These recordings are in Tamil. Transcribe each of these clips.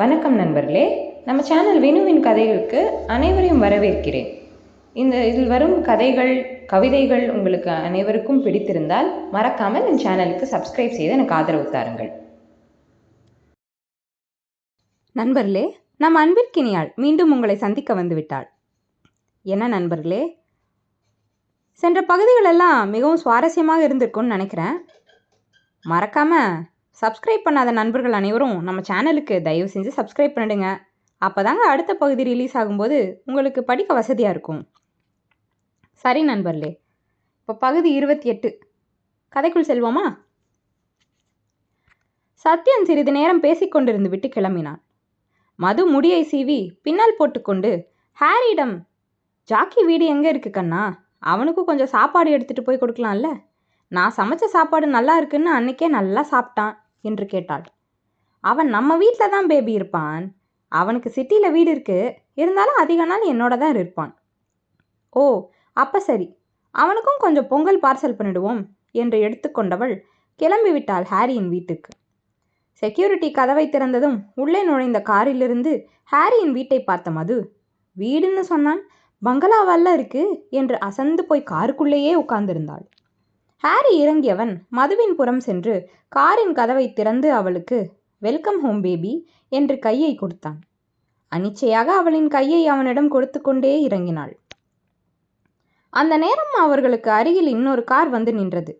வணக்கம் நண்பர்களே. நம்ம சேனல் வினுவின் கதைகளுக்கு அனைவரையும் வரவேற்கிறேன். இந்த இதில் வரும் கதைகள் கவிதைகள் உங்களுக்கு அனைவருக்கும் பிடித்திருந்தால் மறக்காமல் என் சேனலுக்கு சப்ஸ்கிரைப் செய்து எனக்கு ஆதரவு தாருங்கள். நண்பர்களே நம் அன்பிற்கினியாள் மீண்டும் உங்களை சந்திக்க வந்துவிட்டாள். என்ன நண்பர்களே? சென்ற பகுதிகளெல்லாம் மிகவும் சுவாரஸ்யமாக இருந்திருக்கும்னு நினைக்கிறேன். மறக்காமல் சப்ஸ்கிரைப் பண்ணாத நண்பர்கள் அனைவரும் நம்ம சேனலுக்கு தயவு செஞ்சு சப்ஸ்கிரைப் பண்ணிடுங்க. அப்போ தாங்க அடுத்த பகுதி ரிலீஸ் ஆகும்போது உங்களுக்கு படிக்க வசதியாக இருக்கும். சரி நண்பர்களே இப்போ பகுதி இருபத்தி எட்டு. கதைக்குள் செல்வோமா? சத்யன் சிறிது நேரம் பேசிக்கொண்டிருந்து விட்டு கிளம்பினான். மது முடியை சீவி பின்னால் போட்டுக்கொண்டு ஹாரியிடம் ஜாக்கி வீடு எங்கே இருக்கு கண்ணா? அவனுக்கும் கொஞ்சம் சாப்பாடு எடுத்துகிட்டு போய் கொடுக்கலாம்ல? நான் சமைச்ச சாப்பாடு நல்லா இருக்குன்னு அன்னைக்கே நல்லா சாப்பிட்டான். என்று கேட்டாள். அவன் நம்ம வீட்டில் தான் பேபி இருப்பான். அவனுக்கு சிட்டியில் வீடு இருக்குது இருந்தாலும் அதிக நாள் என்னோட தான் இருப்பான். ஓ அப்போ சரி. அவனுக்கும் கொஞ்சம் பொங்கல் பார்சல் பண்ணிடுவோம் என்று எடுத்துக்கொண்டவள் கிளம்பி விட்டாள் ஹாரியின் வீட்டுக்கு. செக்யூரிட்டி கதவை திறந்ததும் உள்ளே நுழைந்த காரிலிருந்து ஹாரியின் வீட்டை பார்த்த மது வீடுன்னு சொன்னான் பங்களாவல்ல இருக்கு என்று அசந்து போய் காருக்குள்ளேயே உட்கார்ந்திருந்தாள். ஹாரி இறங்கியவன் மதுவின் புறம் சென்று காரின் கதவை திறந்து அவளுக்கு வெல்கம் ஹோம் பேபி என்று கையை கொடுத்தான். அனிச்சையாக அவளின் கையை அவனிடம் கொடுத்து கொண்டே இறங்கினாள். அந்த நேரம் அவர்களுக்கு அருகில் இன்னொரு கார் வந்து நின்றது.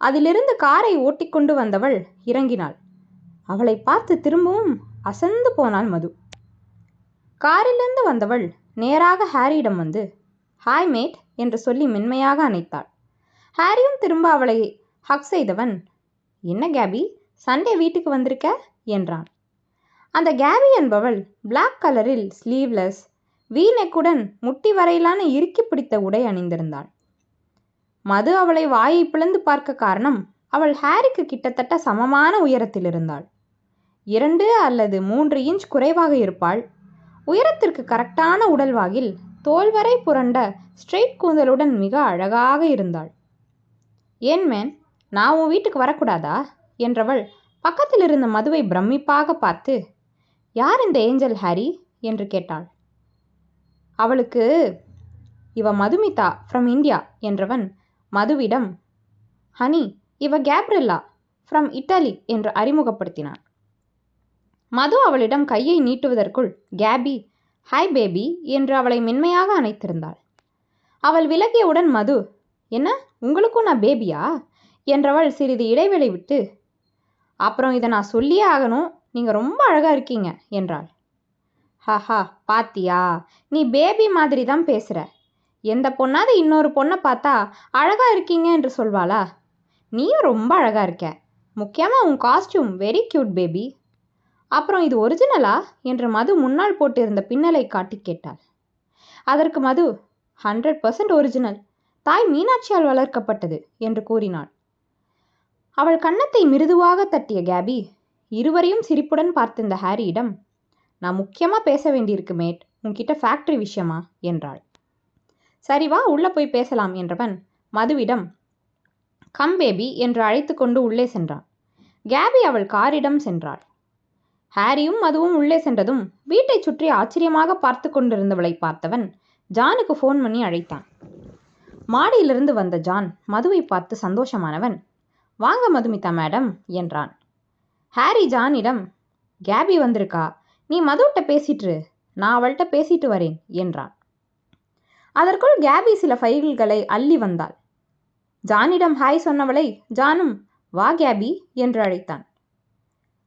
அதிலிருந்து காரை ஓட்டிக்கொண்டு வந்தவள் இறங்கினாள். அவளை பார்த்து திரும்பவும் அசந்து போனாள் மது. காரிலிருந்து வந்தவள் நேராக ஹாரியிடம் வந்து ஹாய் மேட் என்று சொல்லி மென்மையாக அணைத்தாள். ஹாரியும் திரும்ப அவளை ஹக் செய்தவன் என்ன கேபி சண்டே வீட்டுக்கு வந்திருக்க? என்றான். அந்த கேபி என்பவள் பிளாக் கலரில் ஸ்லீவ்லெஸ் வீநெக்குடன் முட்டி வரையிலான இறுக்கி பிடித்த உடை அணிந்திருந்தாள். மது அவளை வாயை பிளந்து பார்க்க காரணம் அவள் ஹாரிக்கு கிட்டத்தட்ட சமமான உயரத்தில் இருந்தாள். இரண்டு அல்லது மூன்று இன்ச் குறைவாக இருப்பாள். உயரத்திற்கு கரெக்டான உடல்வாகில் தோல்வரை புரண்ட ஸ்ட்ரெயிட் கூந்தலுடன் மிக அழகாக இருந்தாள். ஏன் மேன் நான் உன் வீட்டுக்கு வரக்கூடாதா? என்றவள் பக்கத்தில் இருந்த மதுவை பிரமிப்பாக பார்த்து யார் இந்த ஏஞ்சல் ஹாரி? என்று கேட்டாள். அவளுக்கு இவ மதுமிதா ஃப்ரம் இந்தியா என்றவன் மதுவிடம் ஹனி இவ கேப்ரில்லா ஃப்ரம் இட்டாலி என்று அறிமுகப்படுத்தினான். மது அவளிடம் கையை நீட்டுவதற்குள் கேபி ஹாய் பேபி என்று அவளை மென்மையாக அணைத்திருந்தாள். அவள் விலகியவுடன் மது என்ன? உங்களுக்கும் நான் பேபியா? என்றவள் சிறிது இடைவெளி விட்டு அப்புறம் இதை நான் சொல்லியே ஆகணும் நீங்கள் ரொம்ப அழகாக இருக்கீங்க என்றாள். ஹஹா பாத்தியா நீ பேபி மாதிரி தான் பேசுகிற எந்த பொண்ணாவது இன்னொரு பொண்ணை பார்த்தா அழகாக இருக்கீங்க என்று சொல்வாளா? நீயும் ரொம்ப அழகாக இருக்க. முக்கியமாக உன் காஸ்டியூம் வெரி க்யூட் பேபி அப்புறம் இது ஒரிஜினலா என்று மது முன்னால் போட்டிருந்த பின்னலை காட்டி கேட்டாள். அதற்கு மது ஹண்ட்ரட் பர்சன்ட் ஒரிஜினல் தாய் மீனாட்சியால் வளர்க்கப்பட்டது என்று கூறினாள். அவள் கன்னத்தை மிருதுவாக தட்டிய கேபி இருவரையும் சிரிப்புடன் பார்த்திருந்த ஹாரியிடம் நான் முக்கியமாக பேச வேண்டியிருக்கு மேட். உன்கிட்ட ஃபேக்ட்ரி விஷயமா? என்றாள். சரி வா உள்ளே போய் பேசலாம் என்றவன் மதுவிடம் கம் பேபி என்று அழைத்து கொண்டு உள்ளே சென்றான். கேபி அவள் காரிடம் சென்றாள். ஹாரியும் மதுவும் உள்ளே சென்றதும் வீட்டைச் சுற்றி ஆச்சரியமாக பார்த்து கொண்டிருந்தவளை பார்த்தவன் ஜானுக்கு ஃபோன் பண்ணி அழைத்தான். மாடியிலிருந்து வந்த ஜான் மதுவை பார்த்து சந்தோஷமானவன். வாங்க மதுமிதா மேடம் என்றான். ஹாரி ஜானிடம் கேபி வந்திருக்கா நீ மதுவிட்ட பேசிட்டு நான் அவள்கிட்ட பேசிட்டு வரேன் என்றான். அதற்குள் கேபி சில ஃபைல்களை அள்ளி வந்தாள். ஜானிடம் ஹாய் சொன்னவளை ஜானும் வா கேபி என்று அழைத்தான்.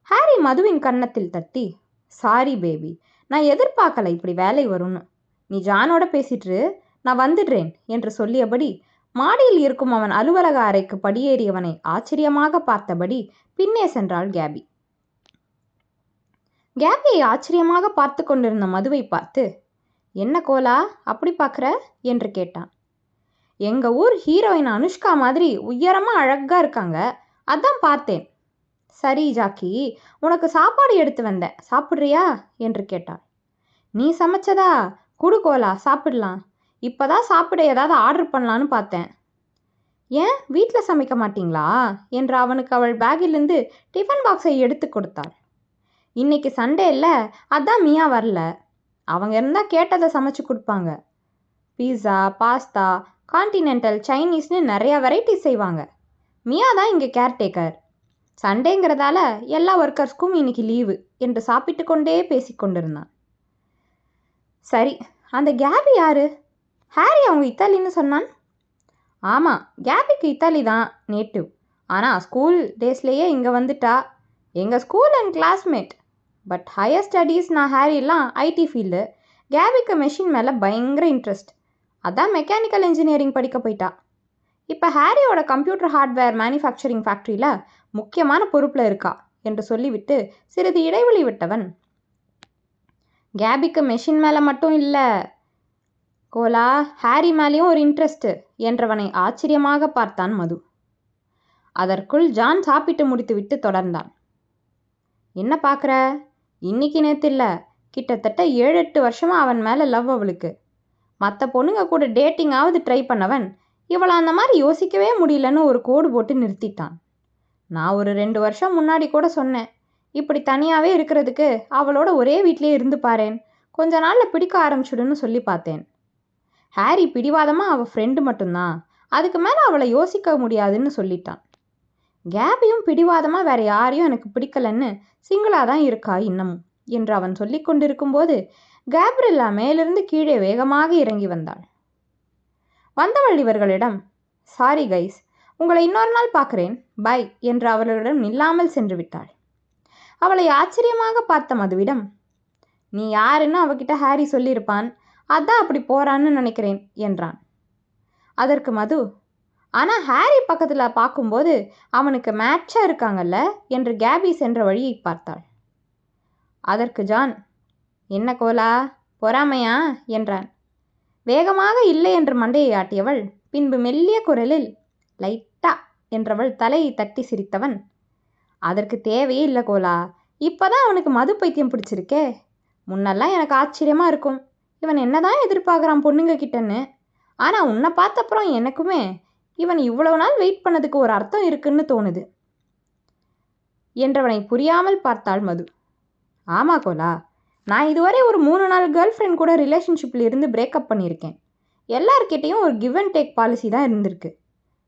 ஹாரி மதுவின் கன்னத்தில் தட்டி சாரி பேபி நான் எதிர்பார்க்கல இப்படி வேலை வரும்னு. நீ ஜானோட பேசிட்டு நான் வந்துடுறேன் என்று சொல்லியபடி மாடியில் இருக்கும் அவன் அலுவலக அறைக்கு படியேறியவனை ஆச்சரியமாக பார்த்தபடி பின்னே சென்றாள் கேபி. கேபியை ஆச்சரியமாக பார்த்து கொண்டிருந்த மதுவை பார்த்து என்ன கோலா அப்படி பார்க்குற? என்று கேட்டான். எங்க ஊர் ஹீரோயின் அனுஷ்கா மாதிரி உயரமா அழகா இருக்காங்க. அதான் பார்த்தேன். சரி ஜாக்கி உனக்கு சாப்பாடு எடுத்து வந்தேன். சாப்பிட்றியா? என்று கேட்டாள். நீ சமைச்சதா? குடு கோலா சாப்பிடலாம். இப்போ தான் சாப்பிட ஏதாவது ஆர்டர் பண்ணலான்னு பார்த்தேன். ஏன்? வீட்டில் சமைக்க மாட்டீங்களா? என்று அவனுக்கு அவள் பேக்கிலிருந்து டிஃபன் பாக்ஸை எடுத்து கொடுத்தாள். இன்னைக்கு சண்டே இல்லை அதான் மியா வரல. அவங்க இருந்தால் கேட்டதை சமைச்சு கொடுப்பாங்க. பீஸா பாஸ்தா கான்டினென்டல் சைனீஸ்னு நிறையா வெரைட்டி செய்வாங்க. மியா தான் இங்கே கேர்டேக்கர் சண்டேங்கிறதால எல்லா ஒர்க்கர்ஸ்க்கும் இன்னைக்கு லீவு என்று சாப்பிட்டு கொண்டே பேசிக்கொண்டிருந்தான் சரி அந்த கேபி யாரு? ஹாரி அவங்க இத்தாலின்னு சொன்னான்? ஆமாம் கேபிக்கு இத்தாலி தான் நேட்டிவ். ஆனால் ஸ்கூல் டேஸ்லேயே இங்கே வந்துட்டா. எங்கள் school and classmate. But higher studies நான் ஹாரிலாம் ஐடி ஃபீல்டு. கேபிக்கு மெஷின் மேலே பயங்கர இன்ட்ரெஸ்ட். அதான் மெக்கானிக்கல் இன்ஜினியரிங் படிக்க போயிட்டா. இப்போ ஹாரியோட கம்ப்யூட்டர் ஹார்ட்வேர் மேனுஃபேக்சரிங் ஃபேக்ட்ரியில் முக்கியமான பொறுப்பில் இருக்கா என்று சொல்லிவிட்டு சிறிது இடைவெளி விட்டவன். கேபிக்கு மெஷின் மேலே மட்டும் இல்லை கோலா ஹாரி மேலேயும் ஒரு இன்ட்ரெஸ்ட்டு என்றவனை ஆச்சரியமாக பார்த்தான் மது. அதற்குள் ஜான் சாப்பிட்டு முடித்துவிட்டு தொடர்ந்தான். என்ன பார்க்குற? இன்னைக்கு நேற்று இல்லை. கிட்டத்தட்ட ஏழு எட்டு வருஷமாக அவன் மேலே லவ் அவளுக்கு. மற்ற பொண்ணுங்க கூட டேட்டிங்காவது ட்ரை பண்ணவன். இவளை அந்த மாதிரி யோசிக்கவே முடியலன்னு ஒரு கோடு போட்டு நிறுத்திட்டான். நான் ஒரு ரெண்டு வருஷம் முன்னாடி கூட சொன்னேன். இப்படி தனியாகவே இருக்கிறதுக்கு அவளோட ஒரே வீட்டிலே இருந்து பாரேன். கொஞ்ச நாளில் பிடிக்க ஆரம்பிச்சுடுன்னு சொல்லி பார்த்தேன். ஹாரி பிடிவாதமாக அவள் ஃப்ரெண்டு மட்டும்தான். அதுக்கு மேலே அவளை யோசிக்க முடியாதுன்னு சொல்லிட்டான். கேபியும் பிடிவாதமாக வேற யாரையும் எனக்கு பிடிக்கலன்னு சிங்கிளாக தான் இருக்கா இன்னமும் என்று அவன் சொல்லி கொண்டிருக்கும்போது கேப்ரில்லா மேலிருந்து கீழே வேகமாக இறங்கி வந்தாள். வந்தவள் இவர்களிடம் சாரி கைஸ் உங்களை இன்னொரு நாள் பார்க்குறேன். பை என்று அவர்களிடம் நில்லாமல் சென்று விட்டாள். அவளை ஆச்சரியமாக பார்த்த மதுவிடம் நீ யாருன்னு அவகிட்ட ஹாரி சொல்லியிருப்பான். அதான் அப்படி போகிறான்னு நினைக்கிறேன் என்றான். அதற்கு மது ஆனால் ஹாரி பக்கத்தில் பார்க்கும்போது அவனுக்கு மேட்சாக இருக்காங்கல்ல என்று கேபி சென்ற வழியை பார்த்தாள். அதற்கு ஜான் என்ன கோலா பொறாமையா என்றான். வேகமாக இல்லை என்று மண்டையை ஆட்டியவள் பின்பு மெல்லிய குரலில் லைட்டா என்றவள் தலையை தட்டி சிரித்தவன். அதற்கு தேவையே இல்லை கோலா இப்போதான் அவனுக்கு மது பைத்தியம் பிடிச்சிருக்கே முன்னெல்லாம் எனக்கு ஆச்சரியமாக இருக்கும். இவன் என்னதான் எதிர்பார்க்குறான் பொண்ணுங்க கிட்டன்னு? ஆனால் உன்னை பார்த்தப்புறம் எனக்குமே இவன் இவ்வளவு நாள் வெயிட் பண்ணதுக்கு ஒரு அர்த்தம் இருக்குன்னு தோணுது. என்றவனை புரியாமல் பார்த்தாள் மது. ஆமா கோலா. நான் இதுவரை ஒரு மூணு நாள் கேர்ள் ஃப்ரெண்ட் கூட ரிலேஷன்ஷிப்பில் இருந்து பிரேக்கப் பண்ணியிருக்கேன். எல்லார்கிட்டேயும் ஒரு கிவ் அண்ட் டேக் பாலிசி தான் இருந்திருக்கு.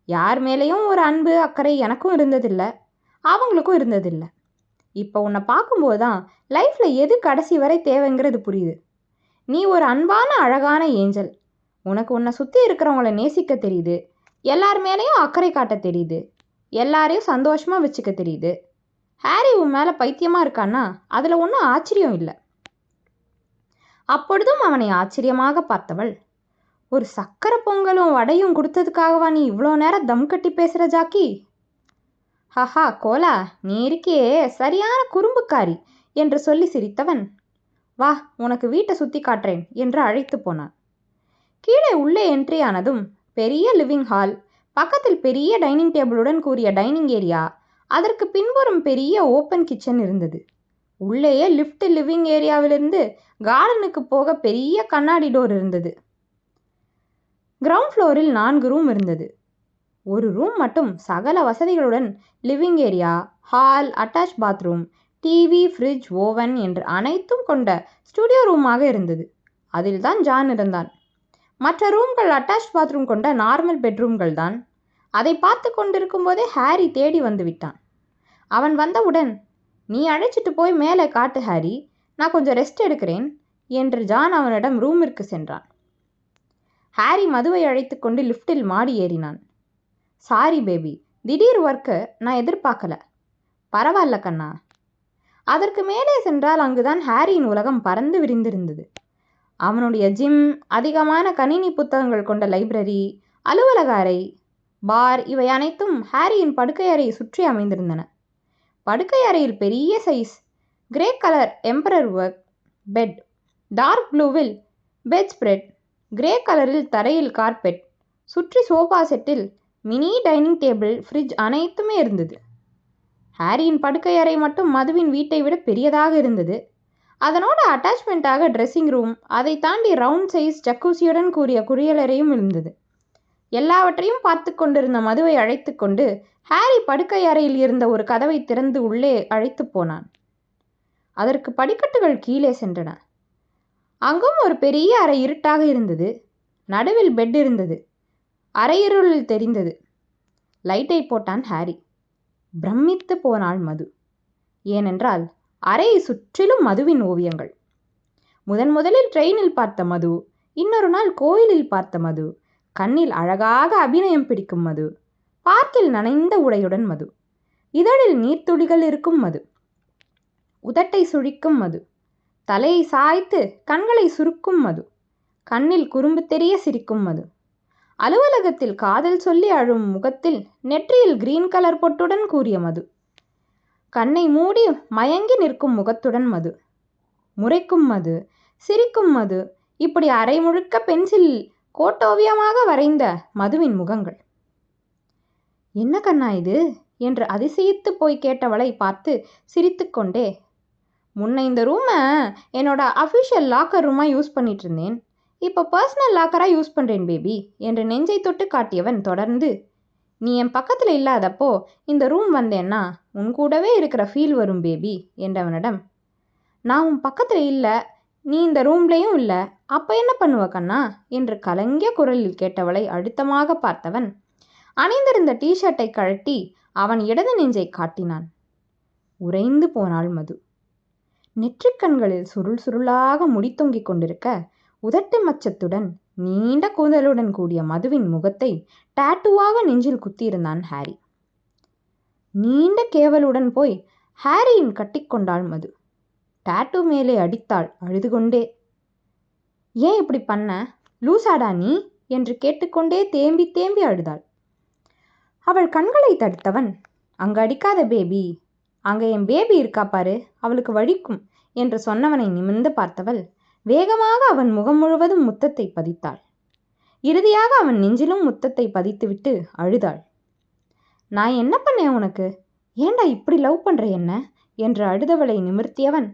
யார் மேலேயும் ஒரு அன்பு அக்கறை எனக்கும் இருந்ததில்லை. அவங்களுக்கும் இருந்ததில்லை. இப்போ உன்னை பார்க்கும்போது தான் லைஃப்பில் எது கடைசி வரை தேவைங்கிறது புரியுது. நீ ஒரு அன்பான அழகான ஏஞ்சல். உனக்கு உன்னை சுற்றி இருக்கிறவங்கள நேசிக்க தெரியுது. எல்லார் மேலேயும் அக்கறை காட்ட தெரியுது. எல்லாரையும் சந்தோஷமாக வச்சுக்க தெரியுது. ஹாரி உன் மேலே பைத்தியமாக இருக்கான்னா அதில் ஒன்றும் ஆச்சரியம் இல்லை. அப்பொழுதும் அவனை ஆச்சரியமாக பார்த்தவள் ஒரு சக்கரை பொங்கலும் வடையும் கொடுத்ததுக்காகவா நீ இவ்வளோ நேரம் தம் கட்டி பேசுகிற ஜாக்கி? ஹஹா கோலா நீ இருக்கியே சரியான குறும்புக்காரி என்று சொல்லி சிரித்தவன் வா உனக்கு வீட்டை சுற்றி காட்டுறேன் என்று அழைத்து போனான் கீழே உள்ளே என்ட்ரி ஆனதும் பெரிய லிவிங் ஹால் பக்கத்தில் பெரிய டைனிங் டேபிளுடன் கூறிய டைனிங் ஏரியா அதற்கு பின்புறம் பெரிய ஓப்பன் கிச்சன் இருந்தது. உள்ளேயே லிஃப்ட் லிவிங் ஏரியாவிலிருந்து கார்டனுக்கு போக பெரிய கண்ணாடி டோர் இருந்தது. கிரவுண்ட் ஃப்ளோரில் நான்கு ரூம் இருந்தது. ஒரு ரூம் மட்டும் சகல வசதிகளுடன் living area hall attach bathroom TV fridge oven என்று அனைத்தும் கொண்ட ஸ்டுடியோ ரூமாக இருந்தது. அதில் தான் ஜான் இருந்தான். மற்ற ரூம்கள் அட்டாச் பாத்ரூம் கொண்ட நார்மல் பெட்ரூம்கள் தான். அதை பார்த்து கொண்டிருக்கும் போதே ஹாரி தேடி வந்து விட்டான். அவன் வந்தவுடன் நீ அழைச்சிட்டு போய் மேலே காட்டு ஹாரி. நான் கொஞ்சம் ரெஸ்ட் எடுக்கிறேன் என்று ஜான் அவனிடம் ரூமிற்கு சென்றான். ஹாரி மதுவை அழைத்து கொண்டு லிஃப்டில் மாடி ஏறினான். Sorry baby. திடீர் ஒர்க்கு நான் எதிர்பார்க்கல. பரவாயில்ல கண்ணா. அதற்கு மேலே சென்றால் அங்குதான் ஹாரியின் உலகம் பறந்து விரிந்திருந்தது. அவனுடைய ஜிம் அதிகமான கணினி புத்தகங்கள் கொண்ட லைப்ரரி அலுவலக அறை பார் இவை அனைத்தும் ஹாரியின் படுக்கை அறையை சுற்றி அமைந்திருந்தன. படுக்கை அறையில் பெரிய size grey colour emperor work bed dark ப்ளூவில் பெட் ஸ்ப்ரெட் கிரே கலரில் தரையில் கார்பெட் சுற்றி சோஃபா செட்டில் மினி டைனிங் டேபிள் ஃப்ரிட்ஜ் அனைத்துமே இருந்தது. ஹாரியின் படுக்கை அறை மட்டும் மதுவின் வீட்டை விட பெரியதாக இருந்தது. அதனோட அட்டாச்மெண்ட்டாக ட்ரெஸ்ஸிங் ரூம் அதை தாண்டி ரவுண்ட் சைஸ் ஜக்கூசியுடன் கூடிய குளியலறையும் இருந்தது. எல்லாவற்றையும் பார்த்து கொண்டிருந்த மதுவை அழைத்து கொண்டு ஹாரி படுக்கை அறையில் இருந்த ஒரு கதவை திறந்து உள்ளே அழைத்து போனான். அதற்கு படிக்கட்டுகள் கீழே சென்றன. அங்கும் ஒரு பெரிய அறை இருட்டாக இருந்தது. நடுவில் பெட் இருந்தது. அரையிருளில் தெரிந்தது. லைட்டை போட்டான் ஹாரி. பிரமித்து போனாள் மது. ஏனென்றால் அறையை சுற்றிலும் மதுவின் ஓவியங்கள். முதன் முதலில் ட்ரெயினில் பார்த்த மது இன்னொரு நாள் கோயிலில் பார்த்த மது கண்ணில் அழகாக அபிநயம் பிடிக்கும் மது பார்க்கில் நனைந்த உடையுடன் மது இதழில் நீர்த்துளிகள் இருக்கும் மது உதட்டை சுழிக்கும் மது தலையை சாய்த்து கண்களை சுருக்கும் மது கண்ணில் குறும்பு தெரிய சிரிக்கும் மது. அலுவலகத்தில் காதல் சொல்லி அழும் முகத்தில் நெற்றியில் கிரீன் கலர் பொட்டுடன் கூறிய மது. கண்ணை மூடி மயங்கி நிற்கும் முகத்துடன் மது. முறைக்கும் மது. சிரிக்கும் மது. இப்படி அரை முழுக்க பென்சில் கோட்டோவியமாக வரைந்த மதுவின் முகங்கள். என்ன கண்ணா இது? என்று அதிசயித்து போய் கேட்டவளை பார்த்து சிரித்துக்கொண்டே முன்ன இந்த ரூமை என்னோட அஃபிஷியல் லாக்கர் ரூமாக யூஸ் பண்ணிட்டு இருந்தேன். இப்போ பர்சனல் லாக்கராக யூஸ் பண்ணுறேன் பேபி என்று நெஞ்சை தொட்டு காட்டியவன் தொடர்ந்து நீ என் பக்கத்தில் இல்லாதப்போ இந்த ரூம் வந்தேன்னா உன் கூடவே இருக்கிற ஃபீல் வரும் பேபி என்றவனிடம் நான் உன் பக்கத்தில் இல்லை நீ இந்த ரூம்லேயும் இல்லை அப்போ என்ன பண்ணுவ கண்ணா? என்று கலங்கிய குரலில் கேட்டவளை அழுத்தமாக பார்த்தவன் அணிந்திருந்த டீஷர்ட்டை கழட்டி அவன் இடது நெஞ்சை காட்டினான். உறைந்து போனாள் மது. நெற்றிக்கண்களில் சுருள் சுருளாக முடி தொங்கிக் கொண்டிருக்க உதட்டு மச்சத்துடன் நீண்ட கூந்தலுடன் கூடிய மதுவின் முகத்தை டாட்டுவாக நெஞ்சில் குத்தியிருந்தான் ஹாரி. நீண்ட கேவலுடன் போய் ஹாரியின் கட்டிக்கொண்டாள் மது. டாட்டு மேலே அடித்தாள் அழுது கொண்டே ஏன் இப்படி பண்ண? லூசாடா நீ? என்று கேட்டுக்கொண்டே தேம்பி தேம்பி அழுதாள். அவள் கண்களை தடுத்தவன். அங்க அடிக்காத பேபி. அங்க என் பேபி இருக்கா பாரு. அவளுக்கு வழிக்கும் என்று சொன்னவனை நிமிர்ந்து பார்த்தவள் வேகமாக அவன் முகம் முழுவதும் முத்தத்தை பதித்தாள். இறுதியாக அவன் நெஞ்சிலும் முத்தத்தை பதித்துவிட்டு அழுதாள். நான் என்ன பண்ணேன் உனக்கு? ஏண்டா இப்படி லவ் பண்ற என்ன? என்று அழுதவளை நிமிர்த்தியவன்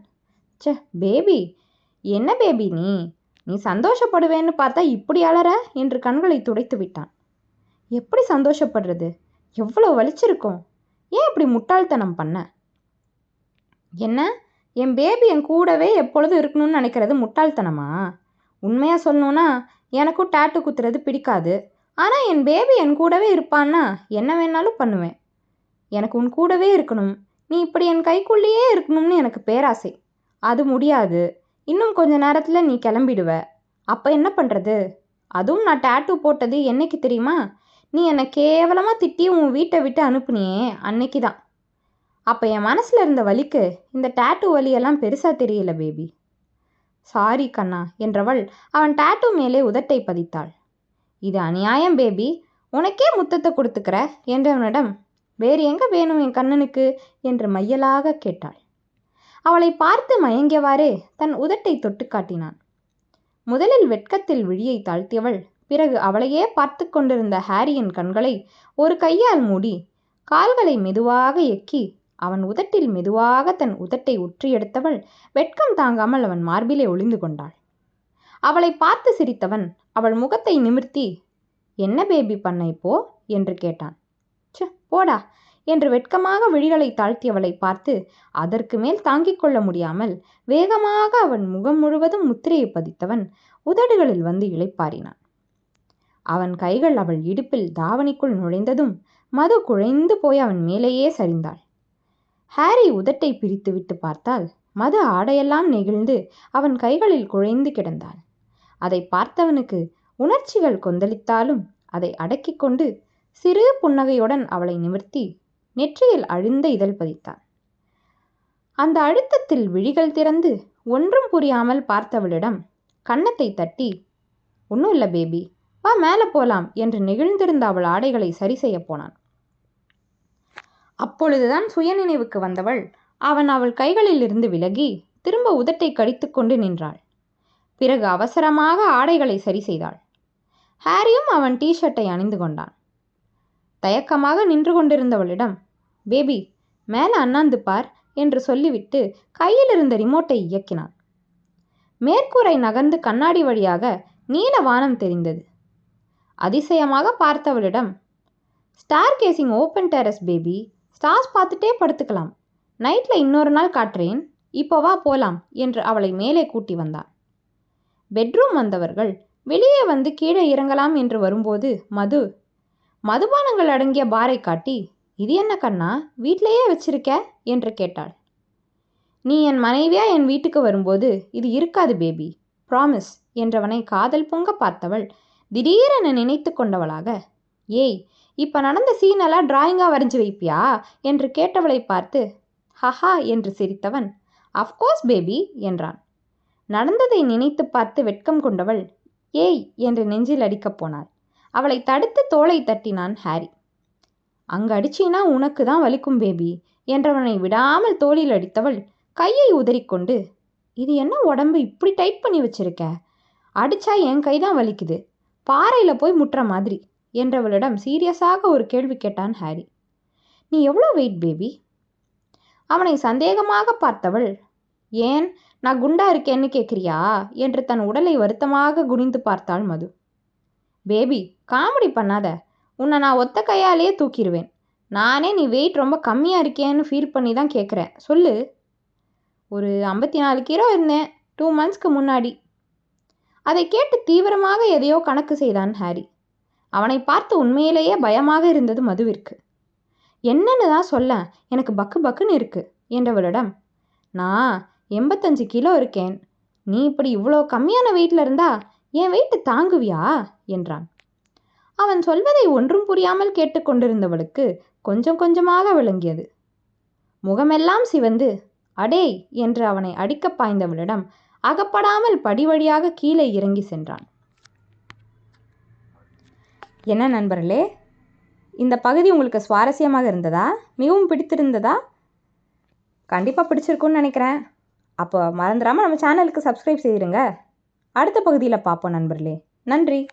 ச்சே பேபி என்ன பேபி நீ? நீ சந்தோஷப்படுவேன்னு பார்த்தா இப்படி அலற? என்று கண்களை துடைத்து விட்டான். எப்படி சந்தோஷப்படுறது? எவ்வளோ வலிச்சிருக்கும். ஏன் இப்படி முட்டாள்தனம் பண்ண? என்ன? என் பேபி என் கூடவே எப்பொழுதும் இருக்கணும்னு நினைக்கிறது முட்டாள்தனமா? உண்மையாக சொல்லணும்னா எனக்கும் டாட்டு குத்துறது பிடிக்காது. ஆனால் என் பேபி என் கூடவே இருப்பான்னா என்ன வேணாலும் பண்ணுவேன். எனக்கு உன் கூடவே இருக்கணும். நீ இப்படி என் கைக்குள்ளேயே இருக்கணும்னு எனக்கு பேராசை. அது முடியாது. இன்னும் கொஞ்ச நேரத்தில் நீ கிளம்பிடுவ. அப்போ என்ன பண்ணுறது அதுவும் நான் டாட்டூ போட்டது என்னைக்கு தெரியுமா? நீ என்னை கேவலமாக திட்டி உன் வீட்டை விட்டு அனுப்புனியே அன்னைக்கு தான் அப்போ என் மனசில் இருந்த வலிக்கு இந்த டாட்டூ வலியெல்லாம் பெருசாக தெரியல பேபி சாரி கண்ணா என்றவள் அவன் டாட்டூ மேலே உதட்டை பதித்தாள். இது அநியாயம் பேபி உனக்கே முத்தத்தை கொடுத்துக்கிற என்றவனிடம் வேறு எங்கே வேணும் என் கண்ணனுக்கு? என்று மையலாக கேட்டாள். அவளை பார்த்து மயங்கியவாறே தன் உதட்டை தொட்டு காட்டினான். முதலில் வெட்கத்தில் விழியை தாழ்த்தியவள் பிறகு அவளையே பார்த்து கொண்டிருந்த ஹாரியின் கண்களை ஒரு கையால் மூடி கால்களை மெதுவாக எக்கி அவன் உதட்டில் மெதுவாக தன் உதட்டை உற்றி எடுத்தவள் வெட்கம் தாங்காமல் அவன் மார்பிலே ஒளிந்து கொண்டாள். அவளை பார்த்து சிரித்தவன் அவள் முகத்தை நிமிர்த்தி என்ன பேபி பண்ண இப்போ என்று கேட்டான். ச்ச போடா என்று வெட்கமாக விழிகளை தாழ்த்தியவளை பார்த்து அதற்கு மேல் தாங்கிக் கொள்ள முடியாமல் வேகமாக அவன் முகம் முழுவதும் முத்திரையை பதித்தவன் உதடுகளில் வந்து இளைப்பாறினான். அவன் கைகள் அவள் இடுப்பில் தாவணிக்குள் நுழைந்ததும் மது குழைந்து போய் அவன் மேலேயே சரிந்தாள். ஹாரி உதட்டை பிரித்துவிட்டு பார்த்தால் மது ஆடையெல்லாம் நெகிழ்ந்து அவன் கைகளில் குழைந்து கிடந்தாள். அதை பார்த்தவனுக்கு உணர்ச்சிகள் கொந்தளித்தாலும் அதை அடக்கிக் கொண்டு சிறு புன்னகையுடன் அவளை நிமிர்த்தி நெற்றியில் அழுந்த இதழ் பதித்தான். அந்த அழுத்தத்தில் விழிகள் திறந்து ஒன்றும் புரியாமல் பார்த்தவளிடம் கன்னத்தை தட்டி ஒன்றும் இல்லை பேபி வா மேலே போலாம் என்று நெகிழ்ந்திருந்த அவள் ஆடைகளை சரி செய்ய போனான். அப்பொழுதுதான் சுயநினைவுக்கு வந்தவள். அவன் அவள் கைகளிலிருந்து விலகி திரும்ப உதட்டை கடித்துக்கொண்டு நின்றாள். பிறகு அவசரமாக ஆடைகளை சரி செய்தாள். ஹாரியும் அவன் டீஷர்ட்டை அணிந்து கொண்டான். தயக்கமாக நின்று கொண்டிருந்தவளிடம் பேபி மேலே அண்ணாந்து பார் என்று சொல்லிவிட்டு கையில் இருந்த ரிமோட்டை இயக்கினான். மேற்கூரை நகர்ந்து கண்ணாடி வழியாக நீல வானம் தெரிந்தது. அதிசயமாக பார்த்தவளிடம் star gazing open terrace baby stars பார்த்துட்டே படுத்துக்கலாம். நைட்டில் இன்னொரு நாள் காட்டுறேன். இப்போ வா போலாம் என்று அவளை மேலே கூட்டி வந்தான் பெட்ரூம் வந்தவர்கள் வெளியே வந்து கீழே இறங்கலாம் என்று வரும்போது மது. மதுபானங்கள் அடங்கிய பாரை காட்டி இது என்ன கண்ணா வீட்டிலேயே வச்சிருக்க? என்று கேட்டாள். நீ என் மனைவியா என் வீட்டுக்கு வரும்போது இது இருக்காது பேபி ப்ராமிஸ் என்றவனை காதல் பொங்க பார்த்தவள் திடீரென நினைத்து கொண்டவளாக ஏய் இப்போ நடந்த சீனெல்லாம் டிராயிங்காக வரைஞ்சி வைப்பியா? என்று கேட்டவளை பார்த்து ஹஹா என்று சிரித்தவன் அஃப்கோர்ஸ் பேபி என்றான். நடந்ததை நினைத்து பார்த்து வெட்கம் கொண்டவள் ஏய் என்று நெஞ்சில் அடிக்கப் போனாள். அவளை தடுத்து தோலை தட்டினான் ஹாரி. அங்கு அடிச்சினா உனக்கு தான் வலிக்கும் பேபி என்றவனை விடாமல் தோளில் அடித்தவள் கையை உதறிக்கொண்டு இது என்ன உடம்பு இப்படி டைட் பண்ணி வச்சிருக்க? அடிச்சா என் கை தான் வலிக்குது. பாறையில் போய் முட்டுற மாதிரி. என்றவளிடம் சீரியஸாக ஒரு கேள்வி கேட்டான் ஹாரி. நீ எவ்வளோ வெயிட் பேபி அவனை சந்தேகமாக பார்த்தவள். ஏன்? நான் குண்டா இருக்கேன்னு கேட்குறியா என்று தன் உடலை வருத்தமாக குனிந்து பார்த்தாள் மது. பேபி காமெடி பண்ணாத. உன்னை நான் ஒத்த கையாலேயே தூக்கிடுவேன் நானே நீ வெயிட் ரொம்ப கம்மியாக இருக்கேன்னு ஃபீல் பண்ணி தான் கேட்குறேன் சொல்லு. ஒரு ஐம்பத்தி நாலு கிலோ இருந்தேன். டூ மந்த்ஸ்க்கு முன்னாடி. அதை கேட்டு தீவிரமாக எதையோ கணக்கு செய்தான் ஹாரி. அவனை பார்த்து உண்மையிலேயே பயமாக இருந்தது மதுவிற்கு. என்னன்னு தான் சொல்ல எனக்கு பக்கு பக்குன்னு இருக்கு என்றவளிடம். நான் எண்பத்தஞ்சு கிலோ இருக்கேன். நீ இப்படி இவ்வளோ கம்மியான வெயிட்டில் இருந்தா என் வெயிட்டு தாங்குவியா? என்றான். அவன் சொல்வதை ஒன்றும் புரியாமல் கேட்டுக்கொண்டிருந்தவளுக்கு கொஞ்சம் கொஞ்சமாக விளங்கியது. முகமெல்லாம் சிவந்து அடேய் என்று அவனை அடிக்கப் பாய்ந்தவளிடம் அகப்படாமல் படி வழியாக கீழே இறங்கி சென்றான். என்ன நண்பர்களே? இந்த பகுதி உங்களுக்கு சுவாரஸ்யமாக இருந்ததா? மிகவும் பிடித்திருந்ததா? கண்டிப்பாக பிடிச்சிருக்குன்னு நினைக்கிறேன். அப்போ மறந்துடாமல் நம்ம சேனலுக்கு சப்ஸ்கிரைப் செய்திருங்க. அடுத்த பகுதியில் பார்ப்போம் நண்பர்களே. நன்றி.